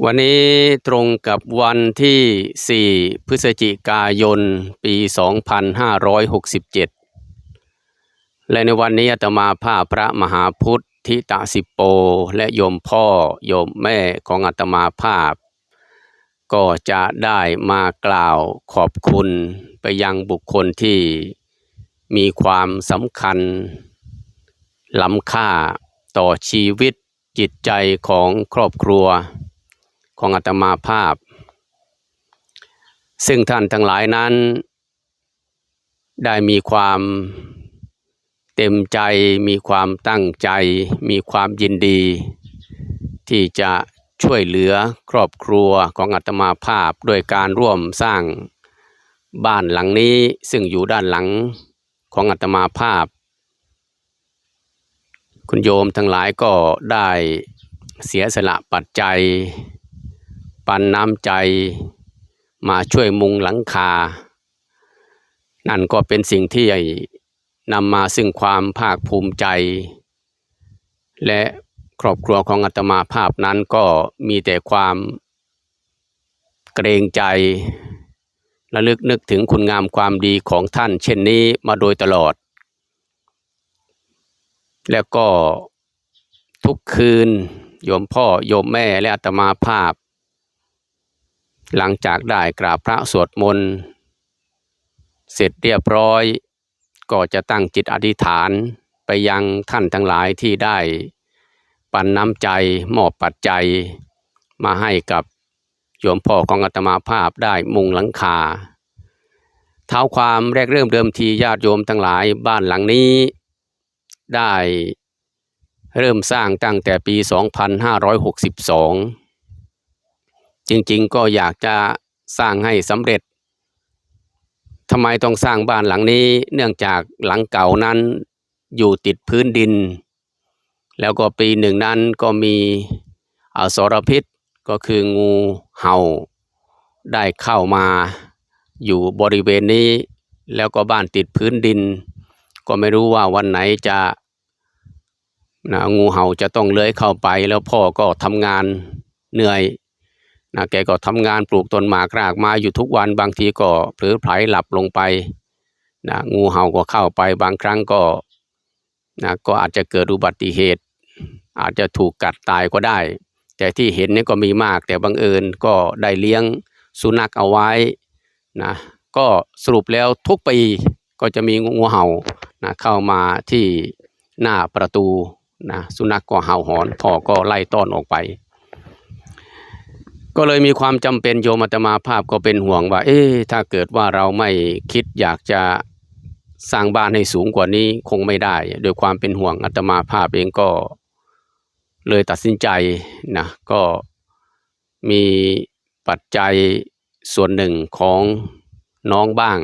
วันนี้ตรงกับวันที่ 4 พฤศจิกายน ปี 2567 และในวันนี้อาตมาภาพพระมหาพุทธิตาสิโป และโยมพ่อโยมแม่ของอาตมาภาพ ก็จะได้มากล่าวขอบคุณไปยังบุคคลที่มีความสำคัญล้ำค่าต่อชีวิตจิตใจของครอบครัว ของอาตมาภาพ ซึ่งท่านทั้งหลายนั้น ได้มีความเต็มใจมีความตั้งใจ มีความยินดี ที่จะช่วยเหลือครอบครัวของอาตมาภาพโดยการร่วมสร้างบ้านหลังนี้ซึ่งอยู่ด้านหลังของอาตมาภาพ คุณโยมทั้งหลายก็ได้เสียสละปัจจัย ปันน้ำใจมาช่วยมุงหลังคา นั่นก็เป็นสิ่งที่นำมาซึ่งความภาคภูมิใจ และครอบครัวของอาตมาภาพนั้นก็มีแต่ความเกรงใจระลึกนึกถึงคุณงามความดีของท่าน เช่นนี้มาโดยตลอด แล้วก็ทุกคืนโยมพ่อโยมแม่และอาตมาภาพ หลังจากได้กราบพระสวดมนต์เสร็จเรียบร้อย ก็จะตั้งจิตอธิษฐานไปยังท่านทั้งหลายที่ได้ ปันน้ำใจมอบปัจจัย มาให้กับโยมพ่อของอาตมาภาพได้มุงหลังคา เท้าความแรกเริ่มเดิมทีญาติโยมทั้งหลายบ้านหลังนี้ ได้เริ่มสร้างตั้งแต่ปี 2562 จริงๆก็อยากจะสร้างให้สำเร็จทำไมต้องสร้างบ้านหลังนี้เนื่องจากหลังเก่านั้นอยู่ติดพื้นดิน แล้วก็ปีหนึ่งนั้นก็มีอสรพิษก็คืองูเห่า ได้เข้ามาอยู่บริเวณนี้ แล้วก็บ้านติดพื้นดิน ก็ไม่รู้ว่าวันไหนจะนะงูเห่าจะต้องเลื้อยเข้าไป แล้วพ่อก็ทำงานเหนื่อย นะแกก็ทำงานปลูกต้นหมากรากไมาอยู่ทุกวันบางทีก็เผลอไผลหลับลงไปนะงูเห่าก็เข้าไปบางครั้งก็นะก็อาจจะเกิดอุบัติเหตุ อาจจะถูกกัดตายก็ได้ แต่ที่เห็นนี่ก็มีมาก แต่บังเอิญก็ได้เลี้ยงสุนัขเอาไว้นะก็สรุปแล้วทุกปีก็จะมีงูเห่านะเข้ามาที่หน้าประตูนะสุนัขกก็เห่าหอนพ่อก็ไล่ต้อนออกไป ก็เลยมีความจำเป็นโยมอาตมาภาพก็เป็นห่วงว่า เอ๊ะถ้าเกิดว่าเราไม่คิดอยากจะสร้างบ้านให้สูงกว่านี้คงไม่ได้โดยความเป็นห่วงอาตมาภาพเองก็เลยตัดสินใจนะก็มีปัจจัยส่วนหนึ่งของน้องบ้าง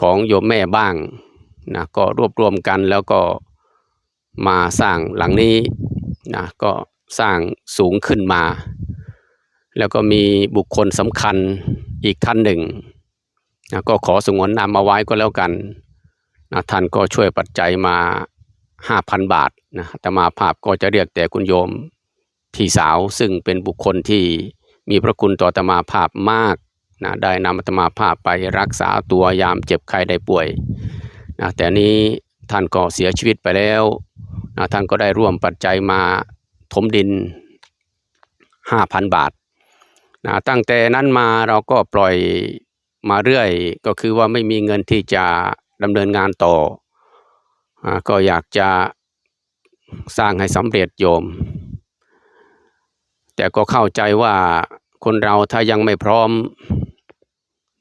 ของโยมแม่บ้างนะก็รวบรวมกันแล้วก็มาสร้างหลังนี้นะก็ สร้างสูงขึ้นมา แล้วก็มีบุคคลสำคัญอีกท่านหนึ่งนะก็ขอสงวนนามเอาไว้ก็แล้วกันนะท่านก็ช่วยปัจจัยมาห้าพันบาทนะแต่มาภาพก็จะเรียกแต่คุณโยมพี่สาวซึ่งเป็นบุคคลที่มีพระคุณต่อตมาภาพมากนะได้นำตมาภาพไปรักษาตัวยามเจ็บไข้ได้ป่วยนะแต่นี้ท่านก็เสียชีวิตไปแล้วนะท่านก็ได้ร่วมปัจจัยมา ถมดินห้าพันบาทนะตั้งแต่นั้นมาเราก็ปล่อยมาเรื่อยก็คือว่าไม่มีเงินที่จะดำเนินงานต่ออก็อยากจะสร้างให้สำเร็จโยม แต่ก็เข้าใจว่าคนเราถ้ายังไม่พร้อม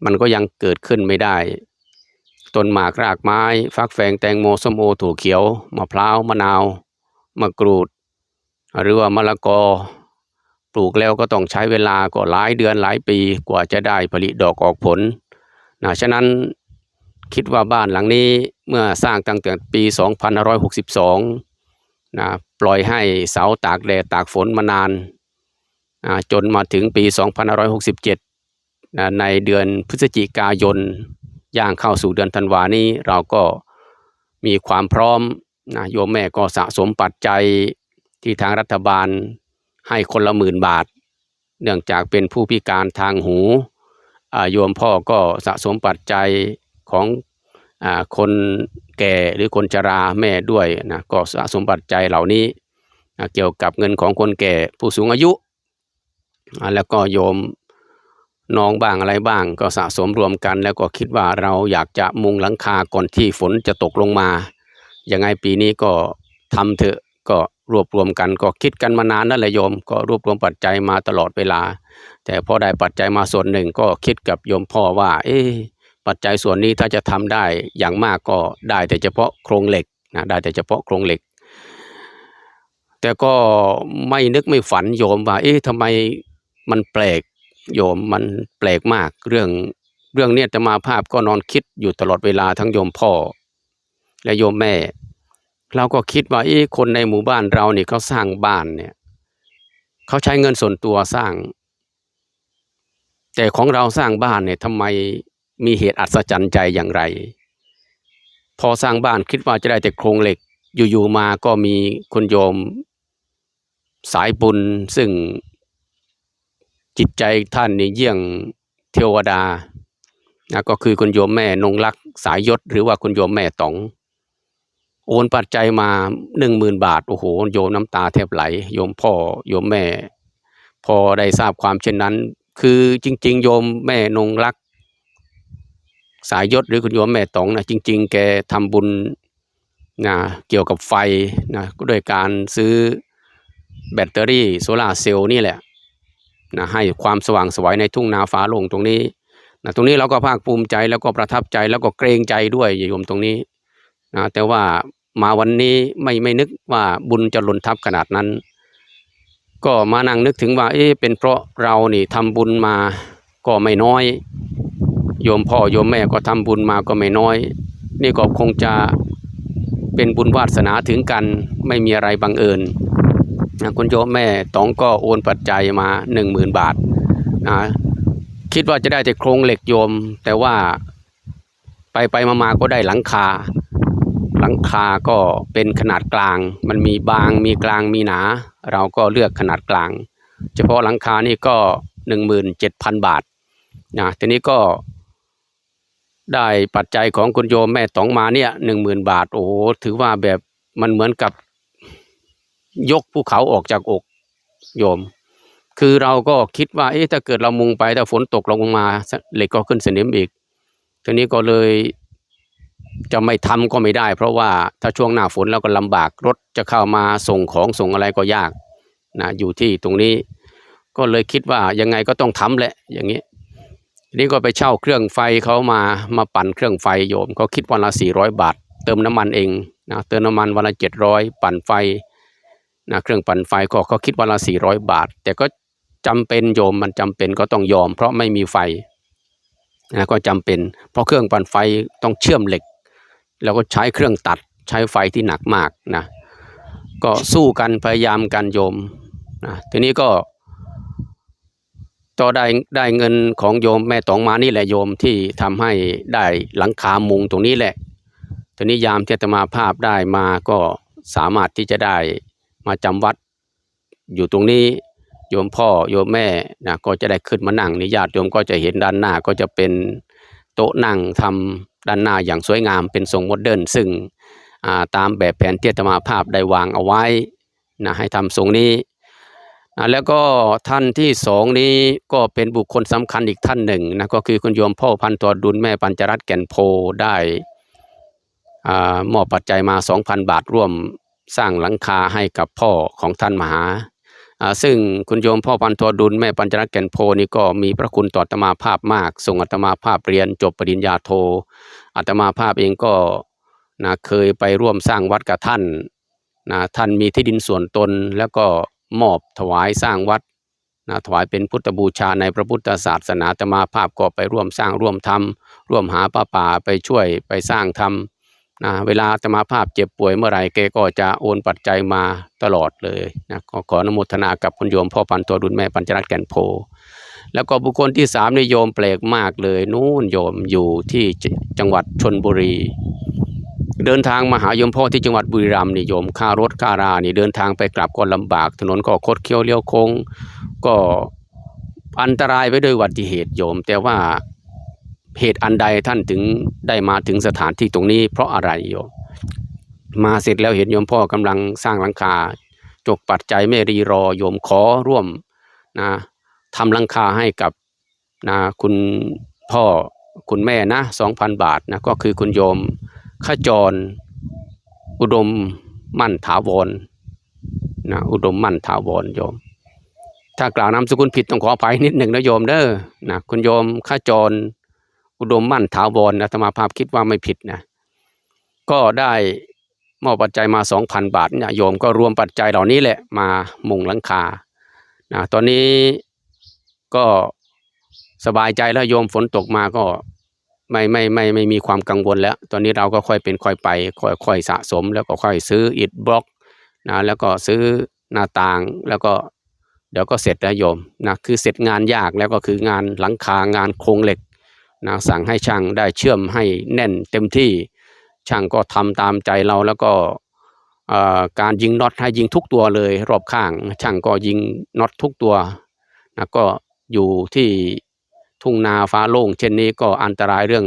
มันก็ยังเกิดขึ้นไม่ได้ ต้นหมากรากไม้ ฟักแฟงแตงโมส้มโอถั่วเขียวมะพร้าวมะนาวมะกรูด หรือว่ามะละกอปลูกแล้วก็ต้องใช้เวลาก็หลายเดือนหลายปีกว่าจะได้ผลิดอกออกผลนะฉะนั้นคิดว่าบ้านหลังนี้เมื่อสร้างตั้งแต่ปี 2562นะปล่อยให้เสาตากแดดตากฝนมานานนะจนมาถึงปี 2567นะในเดือนพฤศจิกายนย่างเข้าสู่เดือนธันวานี้เราก็มีความพร้อมนะโยมแม่ก็สะสมปัจจัย ที่ทางรัฐบาลให้คนละหมื่นบาท เนื่องจากเป็นผู้พิการทางหูโยมพ่อก็สะสมปัจจัยของอคนแก่หรือคนชราแม่ด้วยนะก็สะสมปัจจัยเหล่านี้นะเกี่ยวกับเงินของคนแก่ผู้สูงอายุ แล้วก็โยมน้องบ้างอะไรบ้าง ก็สะสมรวมกัน แล้วก็คิดว่าเราอยากจะมุงหลังคาก่อนที่ฝนจะตกลงมายังไงปีนี้ก็ทำเถอะก็ รวบรวมกันก็คิดกันมานานนั่นแหละโยม ก็รวบรวมปัจจัยมาตลอดเวลา แต่พอได้ปัจจัยมาส่วนหนึ่งก็คิดกับโยมพ่อว่า เอ๊ปัจจัยส่วนนี้ถ้าจะทำได้อย่างมากก็ได้แต่เฉพาะโครงเหล็กนะได้แต่เฉพาะโครงเหล็ก แต่ก็ไม่นึกไม่ฝันโยมว่า เอ๊ะทำไมมันแปลกโยมมันแปลกมากเรื่องเรื่องเนี้ยจะมาภาพก็นอนคิดอยู่ตลอดเวลาทั้งโยมพ่อ และโยมแม่ เราก็คิดว่าเอ๊คนในหมู่บ้านเราเนี่ยเขาสร้างบ้านเนี่ยเขาใช้เงินส่วนตัวสร้าง แต่ของเราสร้างบ้านเนี่ยทำไมมีเหตุอัศจรรย์ใจอย่างไร พอสร้างบ้านคิดว่าจะได้แต่โครงเหล็กอยู่ๆมาก็มีคุณโยมสายบุญซึ่งจิตใจท่านนี่เยี่ยงเทวดานะก็คือคุณโยมแม่นงรักสายยศ หรือว่าคุณโยมแม่ต๋อง โอนปัจจัยมาหนึ่งหมื่นบาทโอ้โหโยมน้ำตาแทบไหล โยมพ่อโยมแม่ พอได้ทราบความเช่นนั้น คือจริง ๆ โยมแม่นงรัก สายยศหรือคุณโยมแม่ต๋องนะจริง ๆ แกทำบุญนะเกี่ยวกับไฟนะก็โดยการซื้อแบตเตอรี่โซลาเซลล์นี่แหละนะให้ความสว่างสวยในทุ่งนาฟ้าโลงตรงนี้นะตรงนี้เราก็ภาคภูมิใจแล้วก็ประทับใจแล้วก็เกรงใจด้วยโยมตรงนี้นะแต่ว่า มาวันนี้ไม่ไม่นึกว่าบุญจะหล่นทับขนาดนั้น ก็มานั่งนึกถึงว่า เอ๊ะเป็นเพราะเรานี่ทำบุญมาก็ไม่น้อย โยมพ่อโยมแม่ก็ทำบุญมาก็ไม่น้อย นี่ก็คงจะเป็นบุญวาสนาถึงกันไม่มีอะไรบังเอิญคุณโยมแม่ตองก็โอนปัจจัยมาหนึ่งหมื่นบาทนะคิดว่าจะได้แต่โครงเหล็กโยม แต่ว่าไปไปมามาก็ได้หลังคา หลังคาก็เป็นขนาดกลาง มันมีบางมีกลางมีหนา เราก็เลือกขนาดกลาง เฉพาะหลังคานี่ก็หนึ่งหมื่นเจ็ดพันบาทนะทีนี้ก็ได้ปัจจัยของคุณโยมแม่ต๋องมาเนี่ยหนึ่งหมื่นบาท โอ้โหถือว่าแบบมันเหมือนกับยกภูเขาออกจากอกโยม คือเราก็คิดว่าเอ๊ะถ้าเกิดเรามุงไปถ้าฝนตกลงมาเหล็กก็ขึ้นสนิมอีกทีนี้ก็เลย จะไม่ทำก็ไม่ได้ เพราะว่าถ้าช่วงหน้าฝนเราก็ลำบากรถจะเข้ามาส่งของส่งอะไรก็ยากนะอยู่ที่ตรงนี้ ก็เลยคิดว่ายังไงก็ต้องทำแหละอย่างนี้นี่ก็ไปเช่าเครื่องไฟเขามามาปั่นเครื่องไฟโยมเขาคิดวันละสี่ร้อยบาท เติมน้ำมันเองนะเติมน้ำมันวันละเจ็ดร้อยปั่นไฟนะเครื่องปั่นไฟก็เขาคิดวันละสี่ร้อยบาท แต่ก็จำเป็นโยมมันจำเป็นก็ต้องยอม เพราะไม่มีไฟนะก็จำเป็น เพราะเครื่องปั่นไฟต้องเชื่อมเหล็ก แล้วก็ใช้เครื่องตัดใช้ไฟที่หนักมากนะก็สู้กันพยายามกันโยมนะทีนี้ก็ต่อได้ได้เงินของโยมแม่ตองมานี่แหละโยมที่ทำให้ได้หลังคามุงตรงนี้แหละทีนี้ยามที่อาตมาภาพได้มาก็สามารถที่จะได้มาจำวัดอยู่ตรงนี้โยมพ่อโยมแม่นะก็จะได้ขึ้นมานั่งนิญาติโยมก็จะเห็นด้านหน้าก็จะเป็นโต๊ะนั่งทำ ด้านหน้าอย่างสวยงามเป็นทรงโมเดิร์นซึ่งาตามแบบแผนเที่อาตมาภาพได้วางเอาไว้นะให้ทำทรงนี้แล้วก็ท่านที่สองนี้ก็เป็นบุคคลสำคัญอีกท่านหนึ่งนะก็คือคุณโยมพ่อพันตัวดุลแม่ปัญจรัตน์แก่นโพได้อ่ามอบปัจจัยมา 2,000 บาทร่วมสร้างหลังคาให้กับพ่อของท่านมหา ซึ่งคุณโยมพ่อพันตัวดุลแม่ปัญจรัตน์แก่นโพนี่ก็มีพระคุณต่ออาตมาภาพมาก ส่งอาตมาภาพเรียนจบปริญญาโทอาตมาภาพเองก็นะเคยไปร่วมสร้างวัดกับท่านนะท่านมีที่ดินส่วนตน แล้วก็มอบถวายสร้างวัดนะถวายเป็นพุทธบูชาในพระพุทธศาสนาอาตมาภาพก็ไปร่วมสร้างร่วมทำร่วมหาป้าป่าไปช่วยไปสร้างทำ นะเวลาอาตมาภาพเจ็บป่วยเมื่อไหร่แกก็จะโอนปัจจัยมาตลอดเลยนะขอขออนุโมทนากับคุณโยมพ่อปันตัวดุลแม่ปัญจรัตน์แก่นโพ แล้วก็บุคคลที่สามนี่โยมแปลกมากเลย นู่นโยมอยู่ที่จจังหวัดชนบุรี เดินทางมาหาโยมพ่อที่จังหวัดบุรีรัมย์นี่โยมค่ารถค่ารานี่เดินทางไปกลับก็ลำบาก ถนนก็คดเคี้ยวเลี้ยวโค้งก็อันตรายไปด้วยอุบัติเหตุโยม แต่ว่า เหตุอันใดท่านถึงได้มาถึงสถานที่ตรงนี้ เพราะอะไรโยมมาเสร็จแล้วเห็นโยมพ่อกำลังสร้างหลังคา จกปัจจัยไม่รีรอโยมขอร่วมนะทำหลังคาให้กับนะคุณพ่อคุณแม่นะสองพันบาทนะก็คือคุณโยมขจร อุดมมั่นถาวรนะอุดมมั่นถาวรโยม ถ้ากล่าวนามสกุลผิดต้องขออภัยนิดหนึ่งนะโยมเด้อนะคุณโยมขจร อุดมมั่นถาวรนะธรรมาภาพคิดว่าไม่ผิดนะก็ได้มอบปัจจัยมาสองพันบาทเนี่ยโยมก็รวมปัจจัยเหล่านี้แหละมามุงหลังคานะตอนนี้ก็สบายใจแล้วโยมฝนตกมาก็ไม่ไม่ไม่ไม่มีความกังวลแล้ว ตอนนี้เราก็ค่อยเป็นค่อยไปค่อยค่อยสะสม แล้วก็ค่อยซื้ออิฐบล็อกนะแล้วก็ซื้อหน้าต่างแล้วก็เดี๋ยวก็เสร็จแล้วโยมนะคือเสร็จงานยากแล้วก็คืองานหลังคางานโครงเหล็ก นะสั่งให้ช่างได้เชื่อมให้แน่นเต็มที่ช่างก็ทำตามใจเราแล้วก็การยิงน็อตให้ยิงทุกตัวเลย รอบข้าง ช่างก็ยิงน็อตทุกตัวนะก็อยู่ที่ทุ่งนาฟ้าโล่งเช่นนี้ก็อันตรายเรื่อง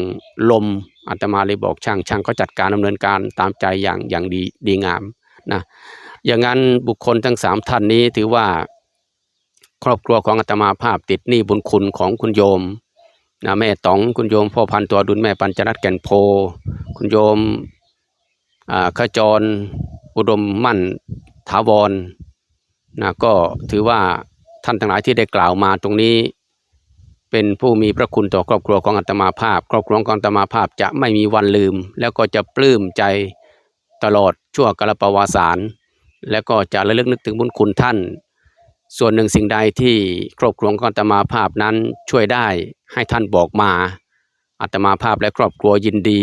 ลมอาตมาเลยบอกช่างช่างก็จัดการดำเนินการตามใจอย่างอย่างดีดีงามนะอย่างนั้นบุคคลทั้งสามท่านนี้ถือว่า ครอบครัวของอาตมาภาพติดหนี้บุญคุณของคุณโยม นะแม่ต๋องคุณโยมพ่อพันตัวดุลแม่ปัญจรัตน์แก่นโพ คุณโยมขจรอุดมมั่นถาวรนะก็ถือว่าท่านทั้งหลายที่ได้กล่าวมาตรงนี้ เป็นผู้มีพระคุณต่อครอบครัวของอาตมาภาพ ครอบครัวของอาตมาภาพจะไม่มีวันลืม แล้วก็จะปลื้มใจตลอดชั่วกาลปวาสาร แล้วก็จะระลึกนึกถึงบุญคุณท่าน ส่วนหนึ่งสิ่งใดที่ครอบครัวของอาตมาภาพนั้นช่วยได้ให้ท่านบอกมาอาตมาภาพและครอบครัวยินดี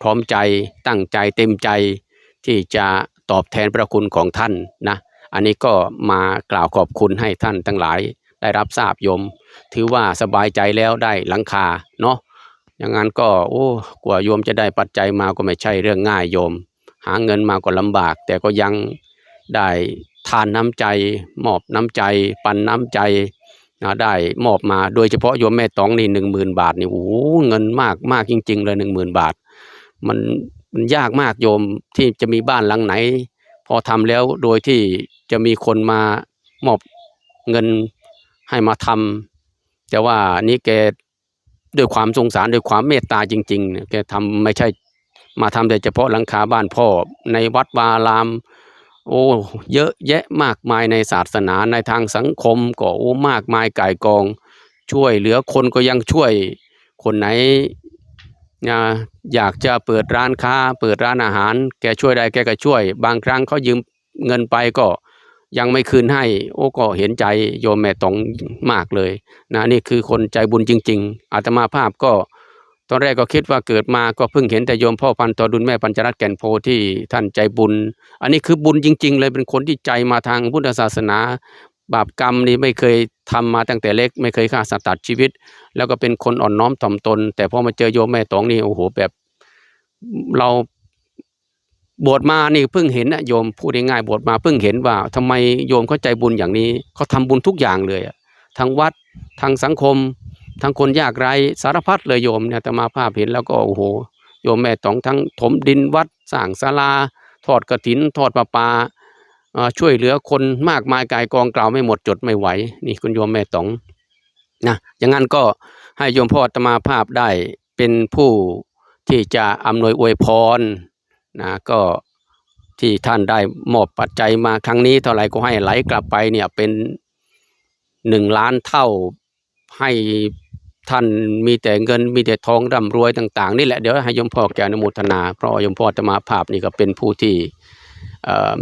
พร้อมใจตั้งใจเต็มใจ ที่จะตอบแทนพระคุณของท่านนะอันนี้ก็มากล่าวขอบคุณให้ท่านทั้งหลาย ได้รับทราบโยม ถือว่าสบายใจแล้วได้หลังคาเนาะอย่างนั้นก็โอ้กว่าโยมจะได้ปัจจัยมาก็ไม่ใช่เรื่องง่ายโยม หาเงินมาก็ลำบาก แต่ก็ยังได้ ทานน้ำใจ มอบน้ำใจ ปันน้ำใจนะได้มอบมาโดยเฉพาะโยมแม่ตองนี่หนึ่งหมื่นบาทนี่โอ้เงินมากมากจริง ๆ เลยหนึ่งหมื่นบาท มันมันยากมากโยมที่จะมีบ้านหลังไหน พอทำแล้วโดยที่จะมีคนมามอบเงินให้มาทำแต่ว่านี่แกด้วยความสงสารด้วยความเมตตาจริงๆเนี่ยแกทำไม่ใช่มาทำแต่เฉพาะหลังคาบ้านพ่อในวัดวาลาม โอ้เยอะแยะมากมายในศาสนาในทางสังคมก็โอ้มากมายก่ายกอง ช่วยเหลือคนก็ยังช่วย คนไหนนะอยากจะเปิดร้านค้า เปิดร้านอาหาร แกช่วยได้แกก็ช่วย บางครั้งเขายืมเงินไปก็ยังไม่คืนให้ โอ้ก็เห็นใจโยมแม่ตองมากเลยนะนี่คือคนใจบุญจริง ๆอาตมาภาพก็ ตอนแรกก็คิดว่าเกิดมาก็เพิ่งเห็นแต่โยมพ่อพันต่อดุลแม่ปัญจรัตแก่นโพที่ท่านใจบุญ อันนี้คือบุญจริง ๆ เลยเป็นคนที่ใจมาทางพุทธศาสนา บาปกรรมนี่ไม่เคยทำมาตั้งแต่เล็ก ไม่เคยฆ่าสัตว์ตัดชีวิต แล้วก็เป็นคนอ่อนน้อมถ่อมตน แต่พอมาเจอโยมแม่ตองนี่โอ้โหแบบเราบวชมานี่เพิ่งเห็นนะโยมพูดง่ายๆบวชมาเพิ่งเห็นว่าทำไมโยมเขาใจบุญอย่างนี้เขาทำบุญทุกอย่างเลยอะทางวัดทางสังคม ทางคนยากไร้สารพัดเลยโยมเนี่ยแต่มาภาพเห็นแล้วก็โอ้โห โยมแม่ตองทั้งถมดินวัดสร้างศาลาทอดกระถินทอดประปาช่วยเหลือคนมากมายกายกองกล่าวไม่หมดจดไม่ไหว นี่คุณโยมแม่ตองนะอย่างนั้นก็ให้โยมพ่อตมาภาพได้เป็นผู้ที่จะอำนวยอวยพรนะก็ที่ท่านได้มอบปัจจัยมาครั้งนี้เท่าไหร่ก็ให้ไหลกลับไปเนี่ยเป็นหนึ่งล้านเท่าให้ ท่านมีแต่เงินมีแต่ทองร่ำรวยต่างๆนี่แหละเดี๋ยวให้ยมพ่อแกอนุโมทนา เพราะยมพ่ออาตมาภาพนี่ก็เป็นผู้ที่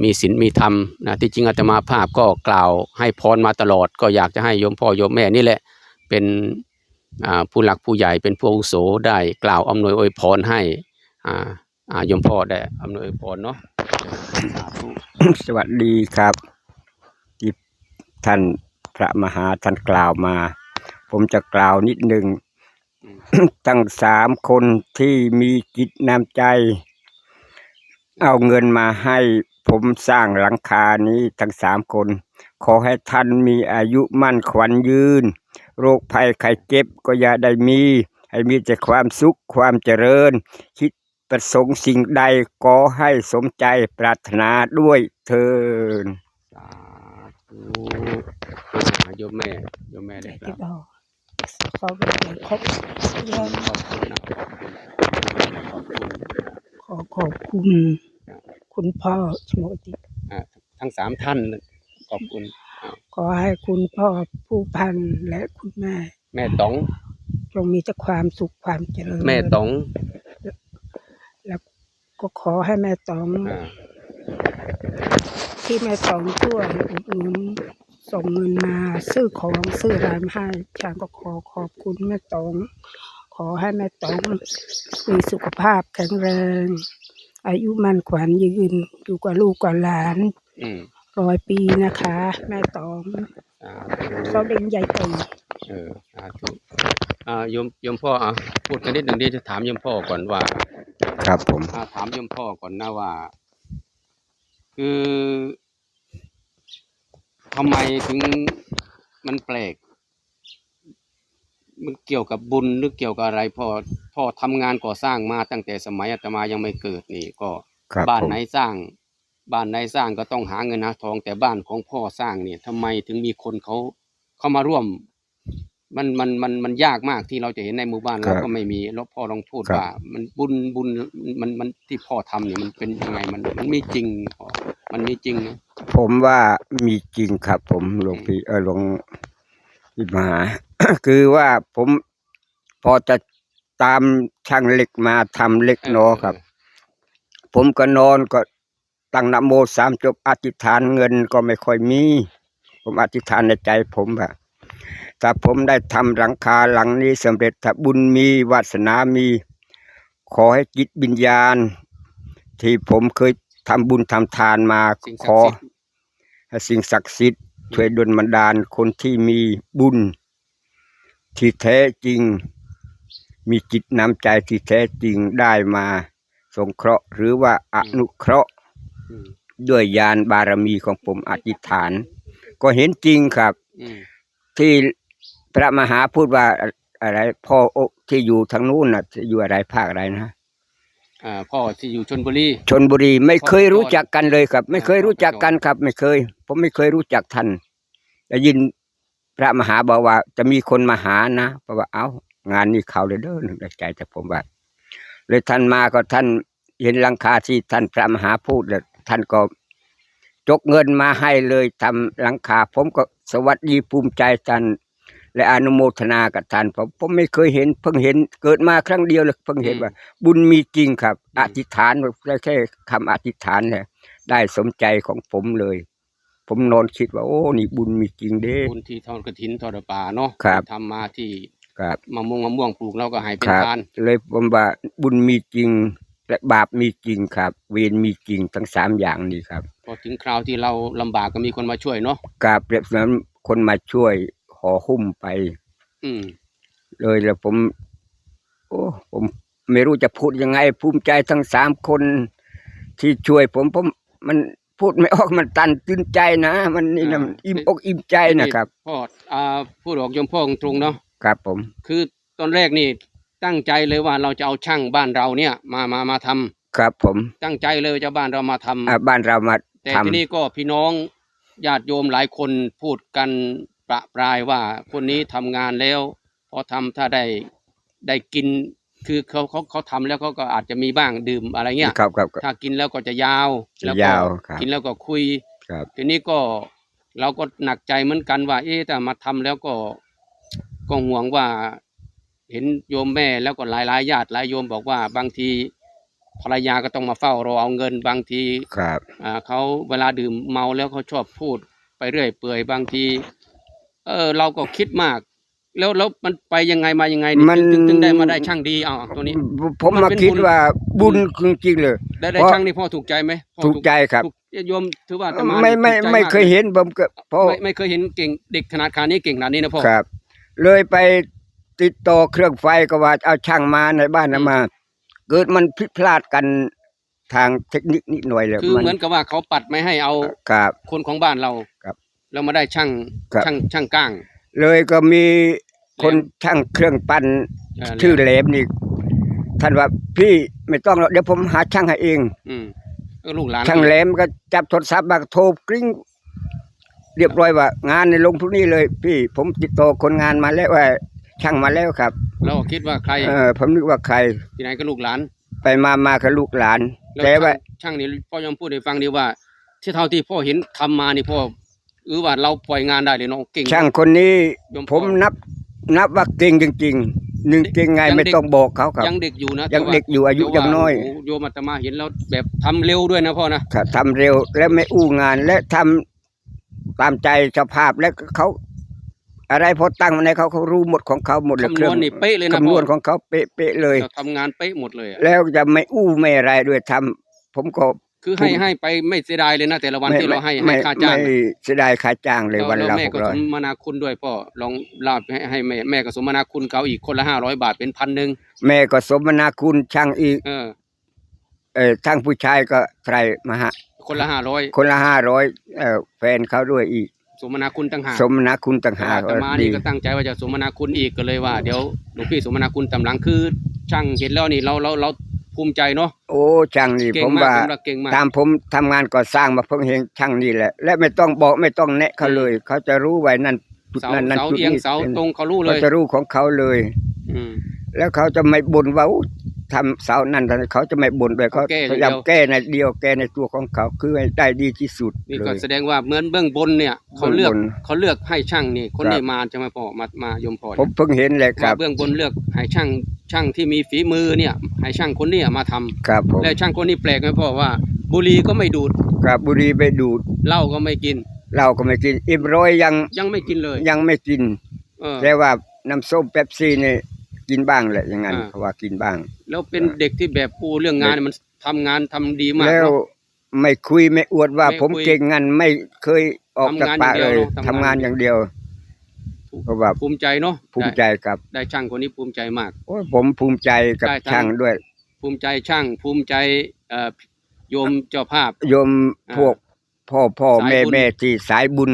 มีศีลมีธรรมนะที่จริงอาตมาภาพก็กล่าวให้พรมาตลอด ก็อยากจะให้ยมพ่อยมแม่นี่แหละเป็นผู้หลักผู้ใหญ่เป็นผู้อุโสได้กล่าวอำนวยอวยพรให้ยมพ่อได้อำนวยอวยพรเนาะสวัสดีครับที่ท่านพระมหาท่านกล่าวมา ผมจะกล่าวนิดหนึ่ง ตั้งสามคนที่มีจิตน้ำใจ เอาเงินมาให้ผมสร้างหลังคานี้ทั้งสามคน ขอให้ท่านมีอายุมั่นขวัญยืน โรคภัยไข้เจ็บก็อย่าได้มี ให้มีแต่ความสุขความเจริญ คิดประสงค์สิ่งใดก็ให้สมใจปรารถนาด้วยเทิน สาธุอ่าโยมแม่โยมแม่ได้ครัที่บบอกเขาเป็นครบเรื่อง ขอบคุณนะขอบคุณขอขอบคุณ คุณพ่อชโมติทั้งสามท่านขอบคุณ ขอให้คุณพ่อผู้พันและคุณแม่ แม่ต๋อง จงมีแต่ความสุขความเจริญ แม่ต๋อง แล้วก็ขอให้แม่ต๋อง ที่แม่ต๋องช่วยอุดหนุน ส่งเงินมาซื้อของซื้ออะไรมาให้ฉันก็ขอขอบคุณแม่ตอง ขอให้แม่ตองมีสุขภาพแข็งแรง อายุมันขวัญยืนอยู่กับลูกกับหลานอืมร้อยปีนะคะ แม่ตองสาเขาธุเด็นใหญ่โตเออสาธุอ่าโยมโยมพ่ออะพูดกันนิดหนึ่งดีจะถามโยมพ่อก่อนว่า ครับผม อ่าถามโยมพ่อก่อนนะว่า คือ ทำไมถึงมันแปลก มันเกี่ยวกับบุญหรือเกี่ยวกับอะไรพ่อพ่อทำงานก่อสร้างมาตั้งแต่สมัยอาตมายังไม่เกิดนี่ก็ครับบ้านผม ไหนสร้าง บ้านไหนสร้างก็ต้องหาเงินหาทองแต่บ้านของพ่อสร้างเนี่ยทำไมถึงมีคนเขาเข้ามาร่วม มันมันมันมันยากมากที่เราจะเห็นในหมู่บ้านเราก็ไม่มีแล้วพ่อลองพูดว่า มันบุญบุญมันมันที่พ่อทำเนี่ยมันเป็นยังไงมันมันมีจริงพ่อมันมีจริงนะผมว่ามีจริงครับ ผมหลวงพี่เออหลวงพี่มหาคือว่าผมพอจะตามช่างเหล็กมาทำเหล็กเนอครับ ผมก็นอนก็ตั้งนะโมสามจบอธิษฐานเงินก็ไม่ค่อยมี ผมอธิษฐานในใจผมว่า ถ้าผมได้ทำหลังคาหลังนี้สำเร็จถ้าบุญมีวาสนามี ขอให้จิตวิญญาณ ที่ผมเคยทำบุญทำทานมาสิ่งขศักอดิ์สิทธิ์ให้สิ่งศักดิ์สิทธิ์ช่วยดลบันดาลคนที่มีบุญ ที่แท้จริง มีจิตน้ำใจที่แท้จริงได้มาสงเคราะห์หรือว่าอนุเคราะห์อืมด้วยญาณบารมีของผมอธิษฐาน ก็เห็นจริงครับอืม ที่พระมหาพูดว่าอะอะไร พ่อโอที่อยู่ทางนู้นน่ะที่อยู่อะไรภาคอะไรนะอ่าพ่อที่อยู่ชนบุรีชนบุรีไม่เคยพ่อรู้จักกันเลยครับ ไม่เคยอ่ารู้จักกันครับ ไม่เคย ผมไม่เคยรู้จักท่านได้ยินพระมหาบอกว่า จะมีคนมาหานะเพราะว่าเอางานนี้เขาเลยเด้อนึกในใจแต่ผมว่าเลยท่านมาก็ท่านเห็นหลังคาที่ท่านพระมหาพูดแล้วท่านก็ จกเงินมาให้เลยทำหลังคา ผมก็สวัสดีภูมิใจท่านและอนุโมทนากับท่านผมผมไม่เคยเห็น เพิ่งเห็นเกิดมาครั้งเดียวเลยเพิ่งเห็นว่า บุญมีจริงครับ อธิษฐานได้แค่คำอธิษฐานเนี่ยได้สมใจของผมเลย ผมนอนคิดว่า โอ้นี่บุญมีจริงเด้บุญที่ทอดกระถินทอดป่าเนาะครับทำมาที่ครับมะม่วงมะม่วงปลูกเราก็ให้เป็คนรับทาน เลยผมว่าบุญมีจริง และบาปมีจริงครับ เวรมีจริงทั้งสามอย่างนี้ครับ พอถึงคราวที่เราลำบากก็มีคนมาช่วยเนาะกราบเปรียบเสมือนคนมาช่วยห่อหุ้มไป อืม เลยแล้วผม โอ้ผมไม่รู้จะพูดยังไง ภูมิใจทั้งสามคน ที่ช่วยผมผมมันพูดไม่ออกมันตันตื้นใจนะ มันนี่นะมั นอิ่มอกอิ่มใจนะครับ พ่ออ่าพูดออกโยมพ่อตรงๆเนาะ ครับผม คือตอนแรกนี่ ตั้งใจเลยว่าเราจะเอาช่างบ้านเราเนี่ย มามามาทำครับผมตั้งใจเลยว่าจะบ้านเรามาทำอ่าบ้านเรามาแต่ทำทีนี้ก็พี่น้องญาติโยมหลายคนพูดกันประปรายว่าคนนี้ทำงานแล้ว พอทำถ้าได้ได้กินคือเขาเขาเขาทำแล้วเขาก็อาจจะมีบ้างดื่มอะไรเงี้ยครับครับครับ ถ้ากินแล้วก็จะยาวจะแล้วก็ยาวครับกินแล้วก็คุย ครับ ทีนี้ก็เราก็หนักใจเหมือนกันว่า เอ๊ะแต่มาทำแล้วก็ก็ห่วงว่า เห็นโยมแม่แล้วก็หลายหลายๆญาติหลายโยมบอกว่าบางทีภรรยาก็ต้องมาเฝ้ารอเอาเงินบางทีครับอ่าเขาเวลาดื่มเมาแล้วเขาชอบพูดไปเรื่อยเปื่อยบางที เออเราก็คิดมาก แล้วแล้วมันไปยังไงมายังไงมันถึงถึงได้มาได้ช่างดีเอาตัวนี้ ผมมันมาเป็นคิดบุญว่าบุญจริงๆเลยได้ได้เพราะช่างนี่พ่อถูกใจไหมพ่อถูกใจครับถูกโยมถือว่าอาตาไม่ไม่ถูกใจไม่ากเคยเห็นผมก็เพราะไม่ไม่เคยเห็นเก่งเด็กขนาดขนาดนี้เก่งขนาดนี้นะพ่อครับ เลยไป ติดต่อเครื่องไฟก็ว่าเอาช่างมาในบ้านนะอืมมา เกิดมันผิดพลาดกันทางเทคนิคนิดหน่อยเลยคือมันเหมือนกับว่าเขาปัดไม่ให้เอากับคนของบ้านเราครับแล้วมาได้ช่างครับช่างช่างก้าง เลยก็มีคนแหลมช่างเครื่องปั้นเอ่อชื่อเหลมนี่ท่านว่าพี่ไม่ต้องหรอกเดี๋ยวผมหาช่างให้เอง อืมเออลูกหลานช่างแหลมก็จับโทรศัพท์มาโทรกริ้งเรียบร้อยว่างานในลงพรุ่งนี้เลย พี่ผมติดต่อคนงานมาแล้วว่า ช่างมาแล้วครับ เราก็คิดว่าใครเออผมนึกว่าใคร ที่ไหนก็ลูกหลาน ไปมามากับลูกหลาน แล้วแต่ว่า ช่างช่างนี่พ่อยอมพูดให้ฟังดีว่า ที่เท่าที่พ่อเห็นทำมานี่พ่อหรือว่าเราปล่อยงานได้เลยเนาะเก่ง ช่างคนนี้ยมผมพ่อ นับ นับว่าเก่งจริงๆหนึ่งเก่งไงยังไม่เด็กต้องบอกเขาครับ ยังเด็กอยู่นะยังแต่ว่าเด็กอยู่อายุแต่ว่ายังน้อยโโหโยมอาตมาเห็นแล้วแบบทำเร็วด้วยนะพ่อนะ ครับทำเร็วและไม่อู้งานและทำตามใจสภาพและเขา อะไรพอตั้งมาในเขาเขารู้หมดของเขาหมดเลยคำเคนรื่วองณนี่เป๊ะเลยนะคำนพ่อวณของเขาเป๊ะๆเลยเราทำงานเป๊ะหมดเลยอะแล้วจะไม่อู้ไม่อะไรด้วยทำผมก็คือให้ให้ไปไม่เสียดายเลยนะแต่ละวันไม่ที่เราให้ไม่ให้ค่าจ้างไม่เสียดายค่าจ้างเลยแล้ววันแล้วละแม่หกก็ร้อสยมนาคุณด้วยพ่อลองลาบให้ให้แม่แม่ก็สมนาคุณเขาอีกคนละห้าร้อยบาทเป็นพันหนึ่งแม่ก็สมนาคุณช่างอีก เออ เออทั้งผู้ชายก็ใครมาฮะคนละห้าร้อยคนละห้าร้อยเออแฟนเขาด้วยอีก สมนาคุณต่างหากสมนาคุณต่างแต่หากว่าอาตมานี่ก็ตั้งใจว่าจะสมนาคุณอีกก็เลยว่าเดี๋ยวหลวงพี่สมนาคุณตำหลังคือ ช่างเห็นแล้วนี่เราเราเราภูมิใจเนาะโอ้ช่างนี่เก่ผงมมากว่าผมว่าเก่งมากตามผมทำงานก่อสร้างมาเพิ่งเห็นช่างนี่แหละ และไม่ต้องบอกไม่ต้องแนะเขาเลย เขาจะรู้ไว้นั่นจุดเสานั้นนั่นเสาจุดเอียงนี้เสาตรงเขารู้เลเขายจะรู้ของเขาเลยอืมแล้วเขาจะไม่บ่นว่าอู้ ทำเสานั่นทำนี่เขาจะไม่บ่นเลยเขาแก้อย่างพยายามเดียวแก้ในเดียวแก้ในตัวของเขาคือให้ได้ดีที่สุดนี่เลก็ย แสดงว่าเหมือนเบื้องบนเนี่ยเขาเลือกเบื้องบนเขาเลือกให้ช่างนี่คนครับนี้มาใช่ไหมพ่อมามายมพรผมเพิ่งเห็นเลยคว่ารับเบื้องบนเลือกให้ช่างช่างที่มีฝีมือเนี่ยให้ช่างคนเนี้มาทำครับผมและช่างคนนี้แปลกไหมพ่อว่า บุหรี่ก็ไม่ดูดครับบุหรีไปดูดเหล้าก็ไม่กิน เหล้าก็ไม่กินอิ่มร้อยยังยังไม่กินเลยยังไม่กิน เออแต่ว่าน้ำส้มเป๊ปซี่นี่ กินบ้างแหละอย่างนั้นอ่า เขาว่ากินบ้าง แล้วเป็นเด็กที่แบบปูเรื่องงานเนี่ยมันทำงานทำดีมากแล้วเนาะไม่คุยไม่อวดว่าไม่ผมคุยเก่งงานไม่เคยออกจากทำงานปากอย่างเลเดียยวเนอะทำงานอย่างเดียวเพราะว่าภูมิใจเนาะภูมิใจครับได้ได้ช่างคนนี้ภูมิใจมาก โอ้ยผมภูมิใจกับได้ทั้ง ช่างด้วย ภูมิใจช่างภูมิใจเอ่อโยมเจ้าภาพ โยมอ่าพวกพ่อพ่อสายแม่บุญ แม่ที่สายบุญ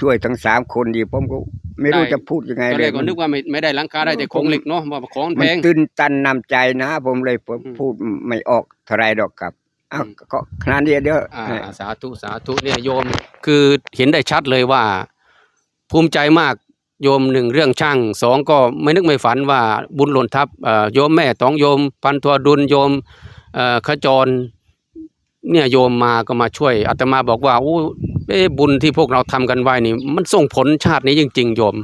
ช่วยทั้งสามคนดีผมก็ ไม่รู้ได้จะพูดยังไงตอนเลแรยกก็นึกว่าไม่ไม่ได้หลังคาได้แต่โครงเหล็กเนาะว่าของแพมันงตื้นตันนำใจนะ ผมเลยผมอืมพูดไม่ออกเท่าไรดอกครับอ้าวอืมก็ขนาดนี้เดียวอ่าสาธุสาธุเนี่ยโยม คือเห็นได้ชัดเลยว่า ภูมิใจมากโยมหนึ่งเรื่องช่างสองก็ไม่นึกไม่ฝันว่าบุญหล่นทับเอ่อโยมแม่ตองโยม พันทัวดุลโยมเอ่อขจร เนี่ยโยมมาก็มาช่วยอาตมาบอกว่าอู้ เอ้บุญที่พวกเราทำกันไว้นี่ มันส่งผลชาตินี้จริงๆโยม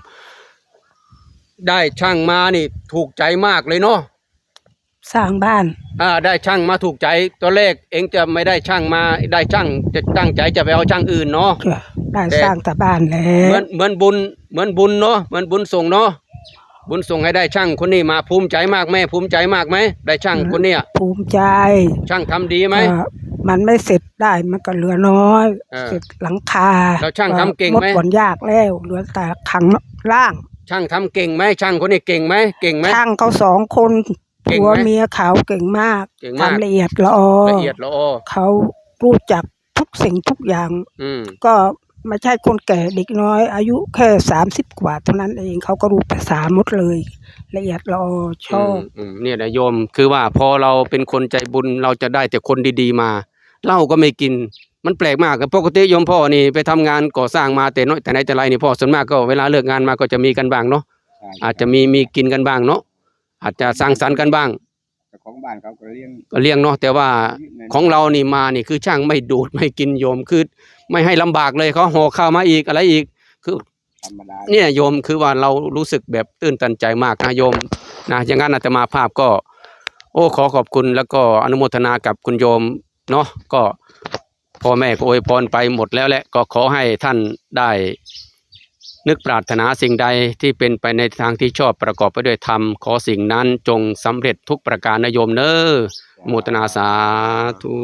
ได้ช่างมานี่ ถูกใจมากเลยเนาะสร้างบ้าน อ่า ได้ช่างมาถูกใจตอนแรกเองจะไม่ได้ช่างมาได้ช่างจะตั้งใจจะไปเอาช่างอื่นเนาะจ้ะได้แต่สร้างแต่บ้านแล้เหมืวอนเหมือนบุญเหมือนบุญเนาะเหมือนบุญส่งเนาะบุญส่งให้ได้ช่างคนนี้มาภูมิใจมากแม่ภูมิใจมากไหมได้ช่างคนเนี้ยภูมิใจ ช่างทำดีไหมเอ่อ มันไม่เสร็จได้มันก็เหลือน้อย เออ เสร็จหลังคาแล้วช่างทำเก่งไหม ดผลยากแล้วเหลือแต่ขังล่างช่างทำเก่งไหมช่างคนนี้เก่งไหมเก่งไหม ช่างเขาสองคนเก่งไหมผัวเมียเขาเก่งมากเก่งมาก ทำละเอียดละออละเอียดละออเขารู้จักทุกสิ่งทุกอย่าง อืม ก็ไม่ใช่คนแก่เด็กน้อย อายุแค่สามสิบกว่าเท่านั้นเองเขาก็รู้ภาษาหมดเลย ละเอียดละออชอบมอืมเนี่ยนะโยมคือว่าพอเราเป็นคนใจบุญเราจะได้แต่คนดีๆมา เหล้าก็ไม่กิน มันแปลกมากครับปกติโยมพ่อนี่ไปทำงานก่อสร้างมาแต่น้อยแต่ไหนแต่ไรนี่พ่อส่วนมากก็เวลาเลิกงานมาก็จะมีกันบ้างเนาะอาจจะมีมีกินกันบ้างเนาะอาจจะสร้างสรรค์กันบ้างแต่ของบ้านเขาก็เลี้ยงก็เลี้ยงเนาะแต่ว่าของเรานี่มานี่คือช่างไม่ดูดไม่กินโยมคือไม่ให้ลำบากเลยเขาห่อข้าวมาอีกอะไรอีกคือธรรมดาเนี่ยโยมคือว่าเรารู้สึกแบบตื้นตันใจมากนะโยมนะอย่างนั้นอาตมาภาพก็ โอ้ขอขอบคุณแล้วก็อนุโมทนากับคุณโยม เนาะก็พ่อแม่ก็อวยพรไปหมดแล้วแหละก็ขอให้ท่านได้นึกปรารถนาสิ่งใดที่เป็นไปในทางที่ชอบประกอบไปด้วยธรรม ขอสิ่งนั้นจงสำเร็จทุกประการนโยมเนออนุโมทนาสาธุ